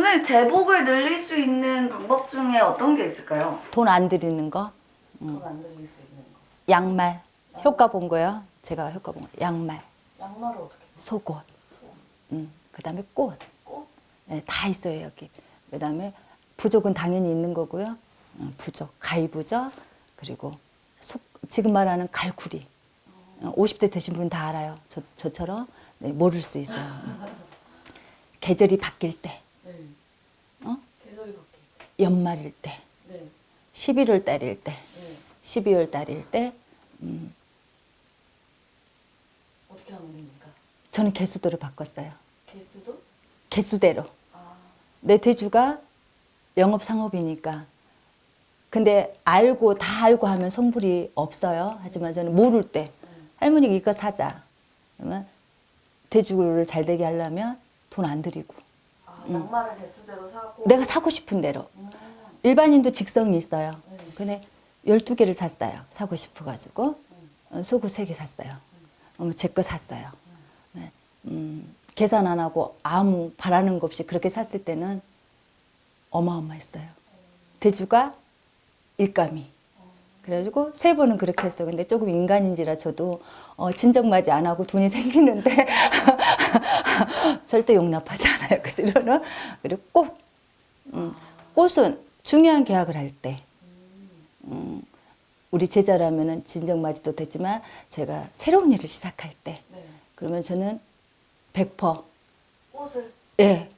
선생님 제복을 늘릴 수 있는 방법 중에 어떤 게 있을까요? 돈 안 들이는 거, 돈안 늘릴 수 있는 거. 양말. 효과 본 거요. 제가 효과 본 거. 양말, 양말을 어떻게? 속옷, 음, 그다음에 꽃. 꽃? 네, 다 있어요 여기. 그다음에 부족은 당연히 있는 거고요. 음, 부족, 가위 부족, 그리고 속, 지금 말하는 갈쿠리. 어, 50대 되신 분 다 알아요. 저, 저처럼 네, 모를 수 있어요. 음. 계절이 바뀔 때, 네. 어? 연말일 때, 네. 11월 달일 때, 네. 12월 달일 때, 음, 어떻게 하면 됩니까? 저는 개수도를 바꿨어요. 개수도? 개수대로. 아. 내 대주가 영업 상업이니까. 근데 알고 다 알고 하면 성불이 없어요. 하지만 저는 모를 때 할머니가 이거 사자. 그러면 대주를 잘 되게 하려면 돈안 아, 양말을 개수대로 사고. 내가 사고 싶은 대로. 음. 일반인도 직성이 있어요. 네. 근데 12개를 샀어요. 사고 싶어 가지고 어, 속옷 3개 샀어요. 어, 제거 샀어요. 네. 음, 계산 안 하고 아무 바라는 거 없이 그렇게 샀을 때는 어마어마했어요. 대주가 일감이. 그래가지고 세 번은 그렇게 했어. 근데 조금 인간인지라 저도 어, 진정맞이 안 하고 돈이 생기는데 절대 용납하지 않아요. 그들은 그리고 꽃. 음, 꽃은 중요한 계약을 할 때. 음, 우리 제자라면은 진정맞이도 됐지만 제가 새로운 일을 시작할 때 네. 그러면 저는 100% 꽃을. 예.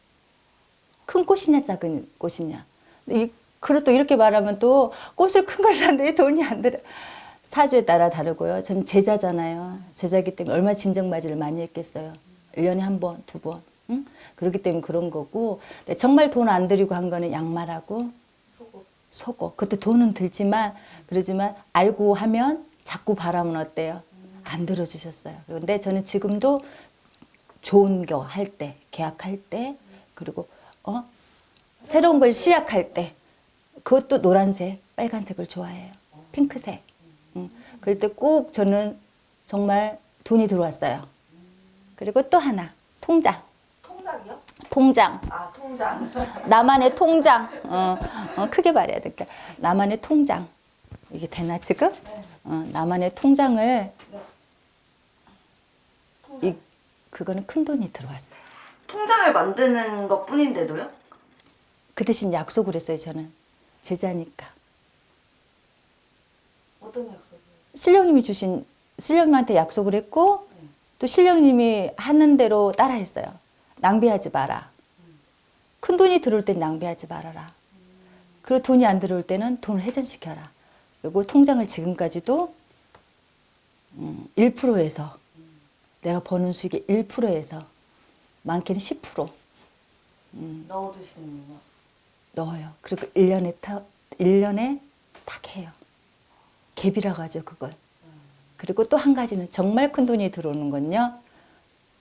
큰 꽃이냐 작은 꽃이냐. 이 그리고 또 이렇게 말하면 또 꽃을 큰 걸 사는데 돈이 안 들어. 사주에 따라 다르고요. 저는 제자잖아요. 제자기 때문에 얼마나 진정맞이를 많이 했겠어요. 1년에 한 번, 두 번. 응? 그렇기 때문에 그런 거고. 정말 돈 안 들이고 한 거는 양말하고 속옷. 속옷. 그것도 돈은 들지만 그러지만 알고 하면 자꾸 바라면 어때요? 안 들어주셨어요. 그런데 저는 지금도 좋은 거 할 때, 계약할 때, 그리고 어 새로운 걸 시작할 때, 그것도 노란색, 빨간색을 좋아해요. 핑크색. 음. 그럴 때 꼭 저는 정말 돈이 들어왔어요. 그리고 또 하나, 통장. 통장이요? 통장. 아, 통장. 나만의 통장. 어, 어, 크게 말해야 될까. 나만의 통장. 이게 되나 지금? 네. 어, 나만의 통장을 네. 통장. 이 그거는 큰 돈이 들어왔어요. 통장을 만드는 것 뿐인데도요? 그 대신 약속을 했어요. 저는 제자니까 어떤 약속이요? 신령님이 주신 신령님한테 약속을 했고 네. 또 신령님이 하는 대로 따라 했어요. 낭비하지 마라. 큰 돈이 들어올 땐 낭비하지 말아라. 그리고 돈이 안 들어올 때는 돈을 회전시켜라. 그리고 통장을 지금까지도 음, 1%에서 내가 버는 수익의 1%에서 많게는 10% 넣어두시는군요. 넣어요. 그리고 1년에 타, 1년에 딱 해요. 갭이라고 하죠, 그걸. 그리고 또 한 가지는 정말 큰 돈이 들어오는 건요.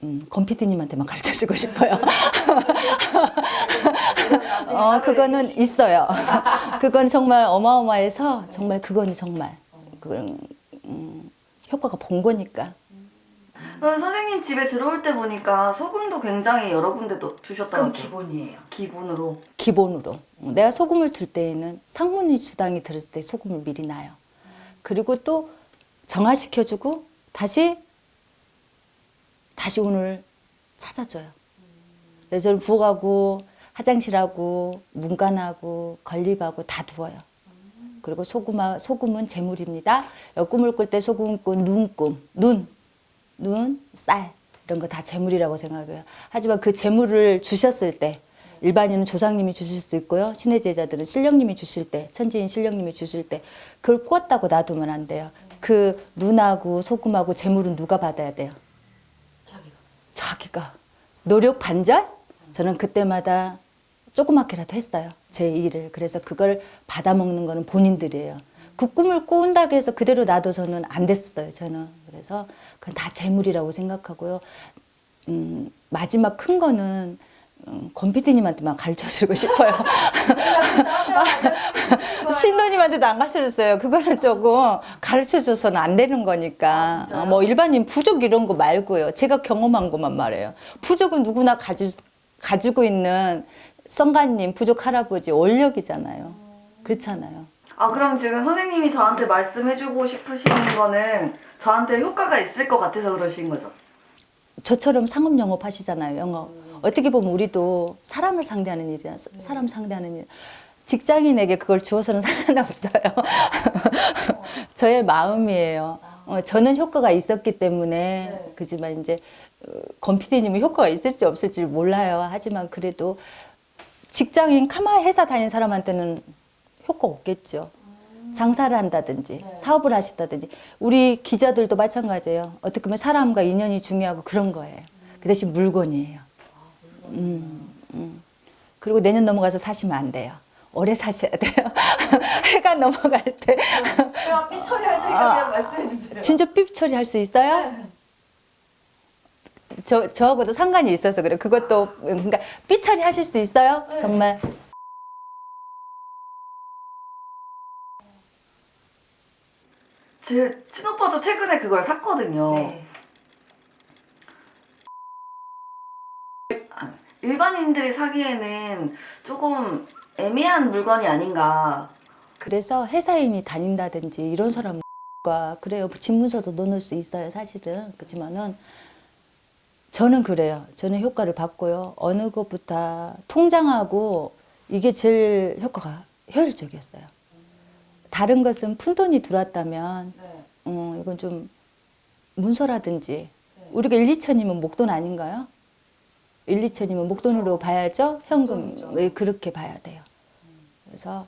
음, 건피디님한테만 가르쳐 주고 싶어요. 어, 그거는 있어요. 그건 정말 어마어마해서 정말 그건 정말 그건 음, 효과가 본 거니까. 그럼 선생님 집에 들어올 때 보니까 소금도 굉장히 여러 군데 넣- 주셨다고. 기본이에요. 기본으로. 기본으로. 내가 소금을 둘 때에는 상문이 주당이 들었을 때 소금을 미리 놔요. 그리고 또 정화시켜주고 다시 다시 오늘 찾아줘요. 그래서 부엌하고 화장실하고 문간하고 건립하고 다 두어요. 그리고 소금하, 소금은 재물입니다. 꿈을 꿀 때 소금 꾼 눈꿈, 눈, 눈, 쌀 이런 거 다 재물이라고 생각해요. 하지만 그 재물을 주셨을 때 일반인은 조상님이 주실 수 있고요. 신의 제자들은 신령님이 주실 때, 천지인 신령님이 주실 때 그걸 꾸었다고 놔두면 안 돼요. 그 눈하고 소금하고 재물은 누가 받아야 돼요? 자기가. 자기가. 노력 반절? 저는 그때마다 조그맣게라도 했어요 제 일을. 그래서 그걸 받아 먹는 거는 본인들이에요. 그 꿈을 꾼다고 해서 그대로 놔둬서는 안 됐어요 저는. 그래서 그건 다 재물이라고 생각하고요. 음, 마지막 큰 거는 음, 권피디님한테만 가르쳐 주고 싶어요 신도님한테도 안 가르쳐 줬어요. 그거는 조금 가르쳐 줘서는 안 되는 거니까. 아, 뭐 일반인 부족 이런 거 말고요. 제가 경험한 것만 말해요. 부족은 누구나 가지, 가지고 있는 성가님, 부족 할아버지 원력이잖아요. 그렇잖아요. 아 그럼 지금 선생님이 저한테 말씀해주고 싶으신 거는 저한테 효과가 있을 것 같아서 그러신 거죠? 저처럼 상업 영업 하시잖아요, 영업. 어떻게 보면 우리도 사람을 상대하는 일이야. 사람 상대하는 일. 직장인에게 그걸 주어서는 상관없어요. 저의 마음이에요. 어, 저는 효과가 있었기 때문에 네. 그지만 이제 어, 건피디님은 효과가 있을지 없을지 몰라요. 하지만 그래도 직장인 카마 회사 다니는 사람한테는 효과 없겠죠. 장사를 한다든지 네. 사업을 하시다든지 우리 기자들도 마찬가지예요. 어떻게 보면 사람과 인연이 중요하고 그런 거예요. 그 대신 물건이에요. 음, 음. 그리고 내년 넘어가서 사시면 안 돼요. 오래 사셔야 돼요. 해가 넘어갈 때 제가 삐 처리할 테니까 그냥 말씀해 주세요. 진짜 삐 처리할 수 있어요? 저 저하고도 상관이 있어서 그래. 그것도 그러니까 삐 처리하실 수 있어요? 정말 제 친오빠도 최근에 그걸 샀거든요. 네. 아, 일반인들이 사기에는 조금 애매한 물건이 아닌가. 그래서 회사인이 다닌다든지 이런 사람과 그래요. 집 문서도 넣을 수 있어요, 사실은. 그렇지만은 저는 그래요. 저는 효과를 봤고요. 어느 것보다 통장하고 이게 제일 효과가 효율적이었어요. 다른 것은 푼돈이 들어왔다면 네. 어, 이건 좀 문서라든지 우리가 1, 2천이면 목돈 아닌가요? 1, 2천이면 목돈으로 봐야죠. 현금 목돈이죠. 왜 그렇게 봐야 돼요. 그래서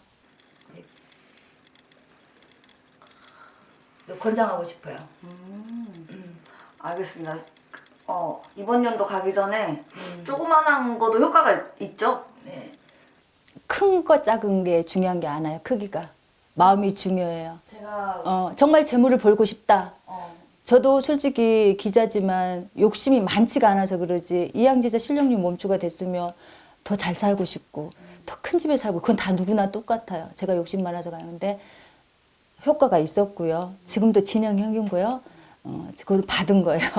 권장하고 싶어요. 음, 알겠습니다. 어, 이번 연도 가기 전에 조그만한 거도 효과가 있죠? 네. 큰 거 작은 게 중요한 게 아니에요. 크기가 마음이 중요해요. 제가 어, 정말 재물을 벌고 싶다. 어, 저도 솔직히 기자지만 욕심이 많지가 않아서 그러지 이양지자 실력님 몸주가 됐으면 더 잘 살고 싶고 더 큰 집에 살고 그건 다 누구나 똑같아요. 제가 욕심 많아서 가는데 효과가 있었고요. 지금도 진행형이고요. 어, 그거 받은 거예요.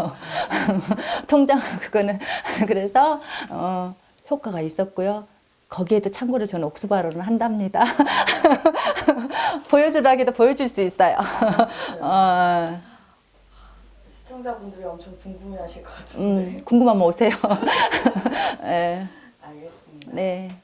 통장 그거는 그래서 어, 효과가 있었고요. 거기에도 참고로 저는 옥수 발언을 한답니다. 보여주라기도 보여줄 수 있어요. 어, 시청자분들이 엄청 궁금해하실 것 같은데. 음, 궁금하면 오세요. 네. 알겠습니다. 네.